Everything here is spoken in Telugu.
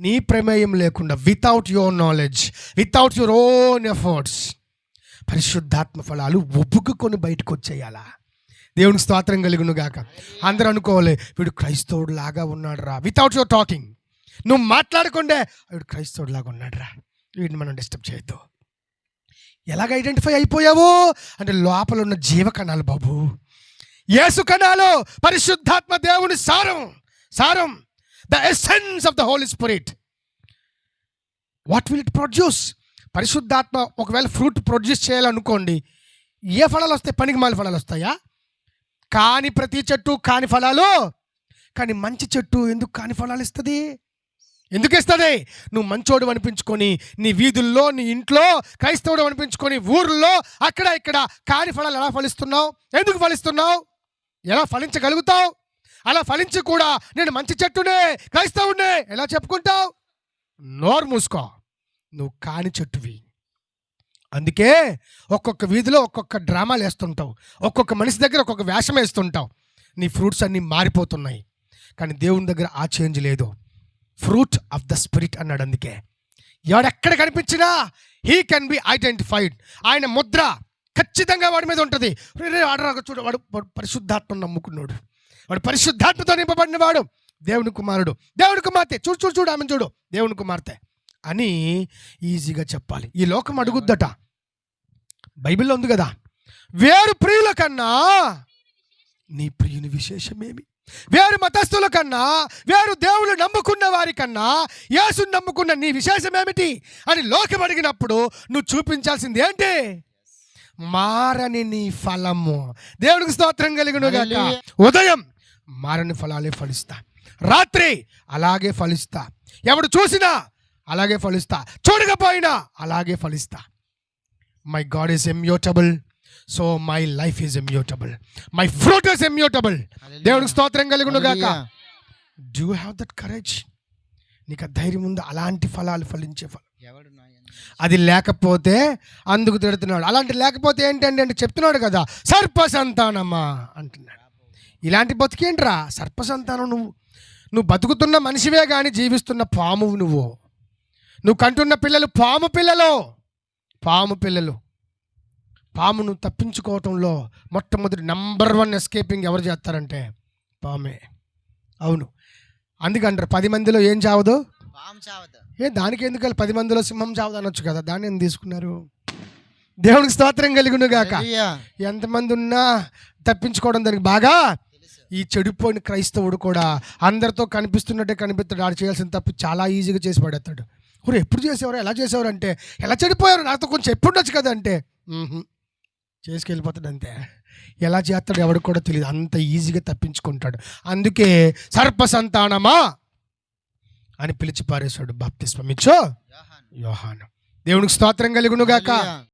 నీ ప్రమేయం లేకుండా without your knowledge without your own efforts పరిశుద్ధాత్మ ఫలాలు ఒప్పుకొని బయటకు వచ్చేయాలా? దేవునికి స్తోత్రం కలుగును గాక. అందరూ అనుకోవాలి వీడు క్రైస్తవుడు లాగా ఉన్నాడు రా వితౌట్ యువర్ టాకింగ్ నువ్వు మాట్లాడకుండే వీడు క్రైస్తవుడు లాగా ఉన్నాడు రా వీడిని మనం డిస్టర్బ్ చేయొద్దు. ఎలాగ ఐడెంటిఫై అయిపోయావో? అంటే లోపల ఉన్న జీవ కణాలు బాబు. ఏసు కణాలు పరిశుద్ధాత్మ దేవుని సారం. సారం. The essence of the holy spirit what will it produce పరిశుద్ధాత్మ ఒకవేళ ఫ్రూట్ ప్రొడ్యూస్ చేయాలనుకోండి ఏ ఫలాలు వస్తాయి? పనికి మాలి ఫలాలు వస్తాయా? కాని ప్రతి చెట్టు కాని ఫలాలు. కానీ మంచి చెట్టు ఎందుకు కాని ఫలాలు ఇస్తుంది? ఎందుకు ఇస్తుంది నువ్వు మంచోడు అనిపించుకొని నీ వీధుల్లో నీ ఇంట్లో క్రైస్తవుడు అనిపించుకొని ఊర్లో అక్కడ ఇక్కడ కాని ఫలాలు ఎలా ఫలిస్తున్నావు? ఎందుకు ఫలిస్తున్నావు? ఎలా ఫలించగలుగుతావు? అలా ఫలించి కూడా నేను మంచి చెట్టునే క్రైస్తవుడినే ఎలా చెప్పుకుంటావు? నోరు మూసుకో. నువ్వు కాని చెట్టువి. అందుకే ఒక్కొక్క వీధిలో ఒక్కొక్క డ్రామాలు వేస్తుంటావు. ఒక్కొక్క మనిషి దగ్గర ఒక్కొక్క వేషం వేస్తుంటావు. నీ ఫ్రూట్స్ అన్నీ మారిపోతున్నాయి. కానీ దేవుని దగ్గర ఆ చేంజ్ లేదు. ఫ్రూట్ ఆఫ్ ద స్పిరిట్ అన్నాడు అందుకే. ఎవడెక్కడ కనిపించినా హీ కెన్ బి ఐడెంటిఫైడ్. ఆయన ముద్ర ఖచ్చితంగా వాడి మీద ఉంటుంది. వాడు రాక చూడు వాడు వాడు పరిశుద్ధాత్మ నమ్ముకున్నాడు. వాడు పరిశుద్ధాత్మతో నింపబడిన వాడు దేవుని కుమారుడు. దేవుని కుమార్తె. చూడు చూడు చూడు ఆమె చూడు. దేవుని కుమార్తె. అని ఈజీగా చెప్పాలి. ఈ లోకం అడుగుద్దట. బైబిల్లో ఉంది కదా. వేరు ప్రియుల కన్నా నీ ప్రియుని విశేషమేమి వేరు మతస్థుల కన్నా వేరు దేవుడు నమ్ముకున్న వారి కన్నా యేసుని నమ్ముకున్న నీ విశేషం ఏమిటి? అని లోకం అడిగినప్పుడు నువ్వు చూపించాల్సింది ఏంటి? మారని నీ ఫలము. దేవునికి స్తోత్రం కలిగిన ఉదయం మారని ఫలాలే ఫలిస్తా. రాత్రి అలాగే ఫలిస్తా. ఎవడు చూసినా అలాగే ఫలిస్తా. చూడకపోయినా అలాగే ఫలిస్తా. My God is immutable so my life is immutable my fruit is immutable దేవునికి స్తోత్రం కలిగిన గాక. డూ హ్యావ్ దట్ కరేజ్ నీకు ఆ ధైర్యం ఉంది? అలాంటి ఫలాలు ఫలించే ఫలం. అది లేకపోతే అందుకు తిడుతున్నాడు. అలాంటి లేకపోతే ఏంటంటే అంటే చెప్తున్నాడు కదా సర్ప సంతానమ్మా అంటున్నాడు. ఇలాంటి బతికేంట్రా? సర్ప సంతానం నువ్వు. నువ్వు బతుకుతున్న మనిషివే కానీ జీవిస్తున్న పామువు నువ్వు. నువ్వు కంటున్న పిల్లలు పాము పిల్లలు. పాము పిల్లలు. పామును తప్పించుకోవటంలో మొట్టమొదటి నంబర్ వన్ ఎస్కేపింగ్ ఎవరు చేస్తారంటే పామే. అవును. అందుకంటారు పది మందిలో ఏం చావదు? పాము ఏ దానికి ఎందుకు వెళ్ళి పది మందిలో సింహం చావదు అనొచ్చు కదా? దాన్ని ఎందుకు తీసుకున్నారు? దేవునికి స్తోత్రం కలిగిన గాక. ఎంతమంది ఉన్నా తప్పించుకోవడం దానికి బాగా ఈ చెడిపోయిన క్రైస్తవుడు కూడా అందరితో కనిపిస్తున్నట్టే కనిపిస్తాడు. ఆడు చేయాల్సిన తప్పు చాలా ఈజీగా చేసి పడేస్తాడు. ఊరు ఎప్పుడు చేసేవారు? ఎలా చేసేవారు అంటే ఎలా చెడిపోయారు? నాతో కొంచెం ఎప్పుడు ఉండొచ్చు కదా అంటే. చేసుకెళ్ళిపోతాడు అంతే. ఎలా చేస్తాడు ఎవరికి కూడా తెలియదు అంత ఈజీగా తప్పించుకుంటాడు. అందుకే సర్ప సంతానమా అని పిలిచి పారేశాడు. బాప్తిస్మం. ఇచ్చో యోహాను. దేవునికి స్తోత్రం కలుగును గాక హల్లెలూయా.